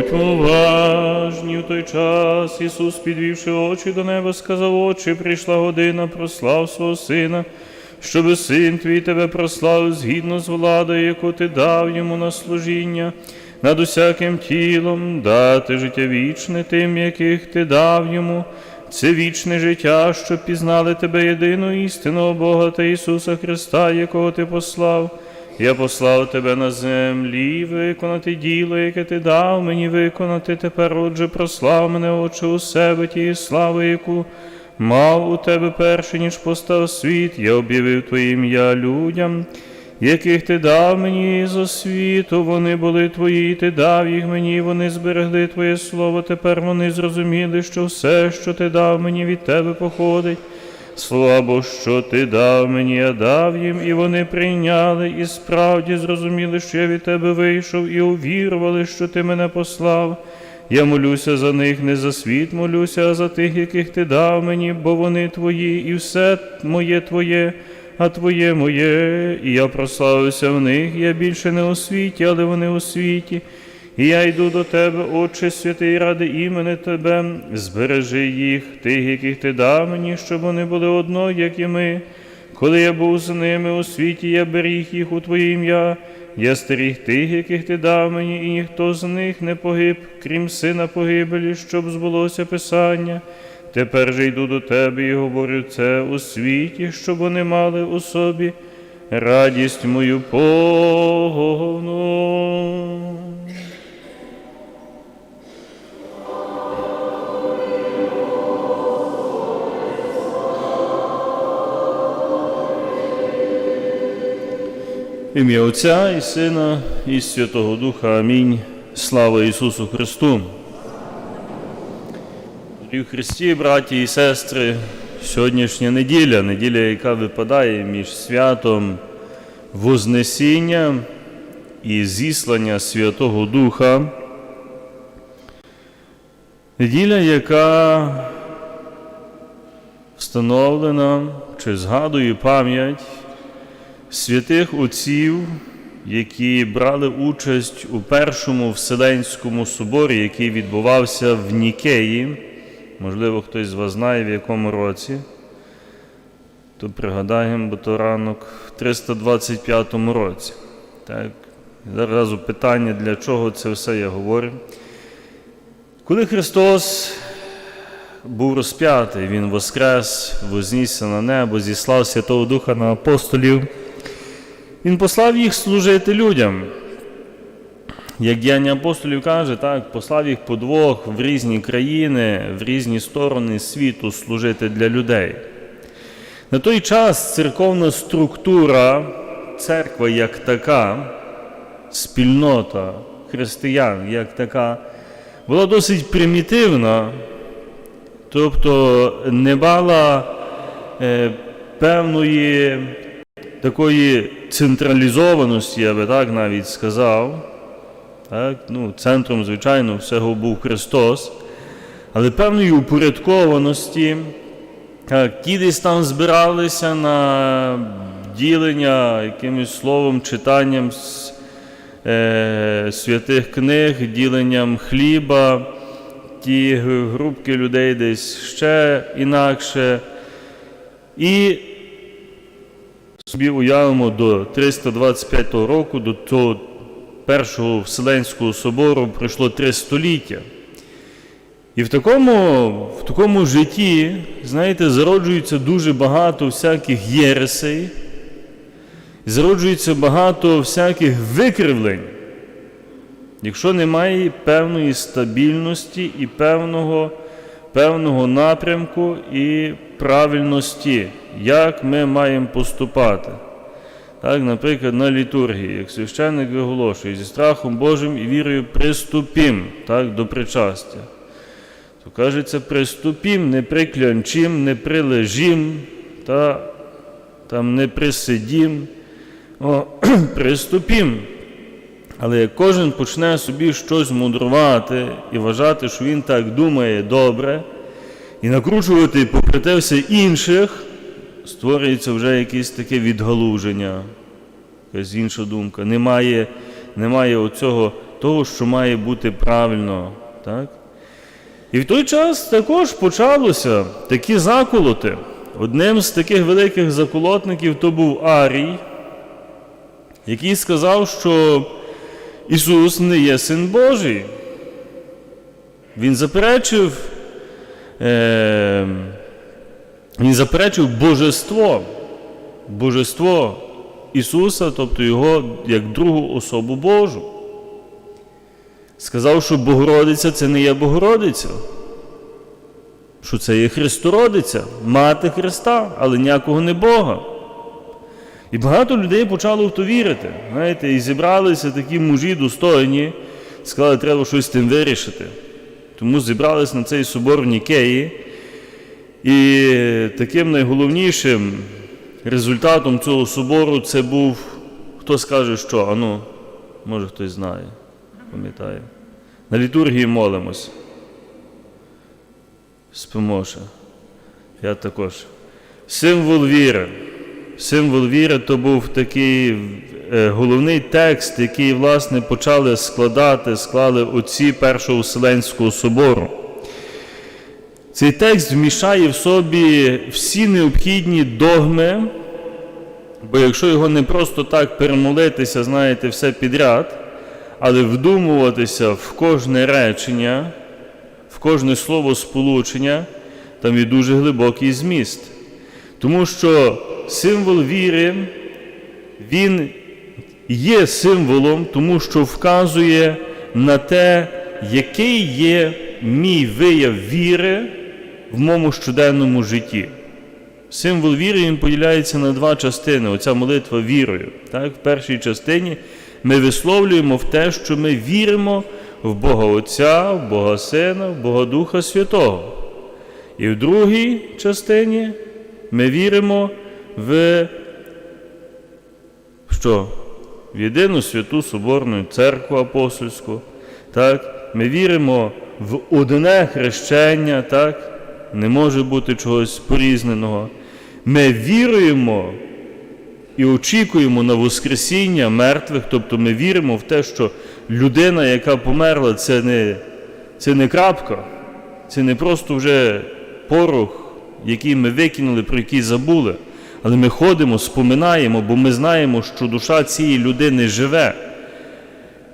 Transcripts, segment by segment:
Будьмо уважні в той час, Ісус, підвівши очі до неба, сказав, Отче, прийшла година, прослав свого Сина, щоби син твій тебе прославив згідно з владою, яку ти дав йому на служіння, над усяким тілом дати життя вічне тим, яких ти дав йому. Це вічне життя, щоб пізнали тебе єдину істинного Бога та Ісуса Христа, якого ти послав. Я послав тебе на землі виконати діло, яке ти дав мені виконати. Тепер, отже, прослав мене, Отче, у себе тієї слави, яку мав у тебе перше, ніж постав світ. Я об'явив Твоє ім'я людям, яких ти дав мені з освіту. Вони були твої, ти дав їх мені, вони зберегли Твоє слово. Тепер вони зрозуміли, що все, що ти дав мені, від тебе походить. Слабо, що ти дав мені, я дав їм, і вони прийняли, і справді зрозуміли, що я від тебе вийшов, і увірували, що ти мене послав. Я молюся за них, не за світ молюся, а за тих, яких ти дав мені, бо вони твої, і все моє твоє, а твоє моє, і я прославився в них. Я більше не у світі, але вони у світі. І я йду до тебе, Отче святий, ради імени Тебе, збережи їх, тих, яких ти дав мені, щоб вони були одно, як і ми. Коли я був з ними у світі, я беріг їх у Твоє ім'я, я стеріг тих, яких ти дав мені, і ніхто з них не погиб, крім сина погибелі, щоб збулося Писання. Тепер же йду до тебе і говорю це у світі, щоб вони мали у собі радість мою повну. Ім'я Отця і Сина, і Святого Духа. Амінь. Слава Ісусу Христу. Дорогі Христі, браті і сестри, сьогоднішня неділя, неділя, яка випадає між святом Вознесіння і зіслання Святого Духа. Неділя, яка встановлена чи згадує пам'ять святих отців, які брали участь у першому Вселенському соборі, який відбувався в Нікеї. Можливо, хтось з вас знає, в якому році. То пригадаємо, бо то ранок в 325 році. Так. Зараз питання, для чого це все я говорю. Коли Христос був розп'ятий, Він воскрес, вознісся на небо, зіслав Святого Духа на апостолів. Він послав їх служити людям. Як діяння апостолів каже, так, послав їх по двох в різні країни, в різні сторони світу служити для людей. На той час церковна структура, церква як така, спільнота християн як така, була досить примітивна, тобто не мала е, певної такої централізованості, я би так навіть сказав. Так? Ну, Центром, звичайно, всього був Христос, але певної упорядкованості. Так, ті десь там збиралися на ділення якимось словом, читанням е, святих книг, діленням хліба, ті групки людей десь ще інакше. І собі уявимо до 325 року, до того першого Вселенського собору пройшло три століття. І в такому, в такому житті, знаєте, зароджується дуже багато всяких єресей, зароджується багато всяких викривлень, якщо немає певної стабільності і певного, певного напрямку і правильності, як ми маємо поступати. Так, Наприклад, на літургії, як священник виголошує, зі страхом Божим і вірою приступім так, до причастя. То кажеться, приступім, не приклянчим, не прилежім, та там не присидім, о, приступім. Але як кожен почне собі щось мудрувати і вважати, що він так думає добре, і накручувати попри те все інших, створюється вже якесь таке відгалуження, якась інша думка. Немає, немає оцього того, що має бути правильно. Так? І в той час також почалося такі заколоти. Одним з таких великих заколотників то був Арій, який сказав, що Ісус не є син Божий. Він заперечив, е, він заперечив божество, божество Ісуса, тобто Його як другу особу Божу. Сказав, що Богородиця це не є Богородиця, що це є Христородиця, мати Христа, але ніякого не Бога. І багато людей почало в то вірити. Знаєте, і зібралися такі мужі достойні, сказали, треба щось з тим вирішити. Тому зібрались на цей собор в Нікеї. І таким найголовнішим результатом цього собору це був, хто скаже, що, а ну, може хтось знає, пам'ятає. На літургії молимось. Спимо ще. Я також. Символ віри. Символ віри то був такий головний текст, який, власне, почали складати, склали отці Першого Вселенського собору. Цей текст вмішає в собі всі необхідні догми, бо якщо його не просто так перемолитися, знаєте, все підряд, але вдумуватися в кожне речення, в кожне слово сполучення, там є дуже глибокий зміст. Тому що символ віри, він є символом, тому що вказує на те, який є мій вияв віри в моєму щоденному житті. Символ віри він поділяється на два частини. Оця молитва вірою. Так? В першій частині ми висловлюємо в те, що ми віримо в Бога Отця, в Бога Сина, в Бога Духа Святого. І в другій частині ми віримо в що? В єдину святу Соборну Церкву Апостольську. Так? Ми віримо в одне хрещення, так? не може бути чогось порізненого. Ми віруємо і очікуємо на Воскресіння мертвих, тобто ми віримо в те, що людина, яка померла, це не, це не крапка, це не просто вже порох, який ми викинули, про який забули. Але ми ходимо, споминаємо, бо ми знаємо, що душа цієї людини живе,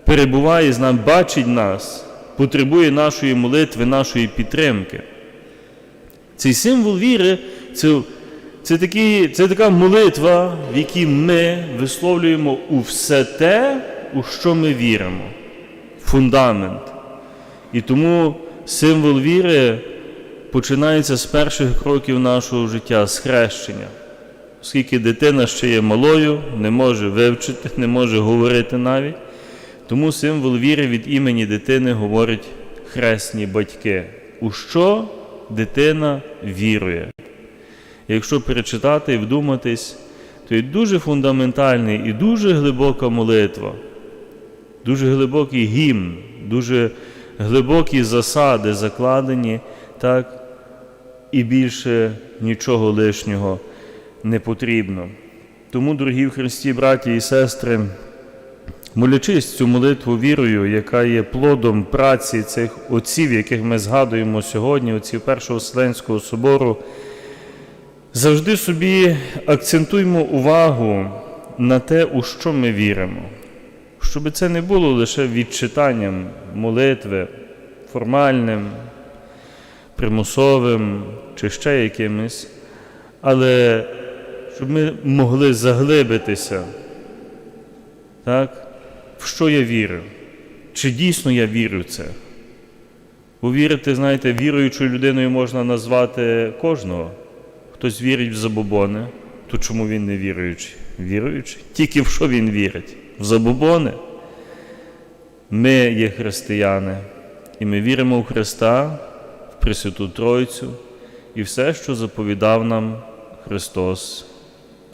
перебуває з нами, бачить нас, потребує нашої молитви, нашої підтримки. Цей символ віри це, це, такі, це така молитва, в якій ми висловлюємо у все те, у що ми віримо. Фундамент. І тому символ віри починається з перших кроків нашого життя, з хрещення. Оскільки дитина ще є малою, не може вивчити, не може говорити навіть. Тому символ віри від імені дитини говорять хресні батьки. У що дитина вірує? Якщо перечитати і вдуматись, то є дуже фундаментальний і дуже глибока молитва, дуже глибокий гімн, дуже глибокі засади закладені, так, і більше нічого лишнього не потрібно. Тому, дорогі в Христі, браті і сестри, молячись цю молитву вірою, яка є плодом праці цих отців, яких ми згадуємо сьогодні, отців Першого Вселенського собору, завжди собі акцентуємо увагу на те, у що ми віримо, щоб це не було лише відчитанням молитви, формальним, примусовим чи ще якимось, але щоб ми могли заглибитися, так, в що я вірю, чи дійсно я вірю в це. Бо вірити, знаєте, віруючою людиною можна назвати кожного. Хтось вірить в забобони, то чому він не віруючий? Віруючий. Тільки в що він вірить? В забобони. Ми є християни, і ми віримо в Христа, в Пресвяту Тройцю і все, що заповідав нам Христос.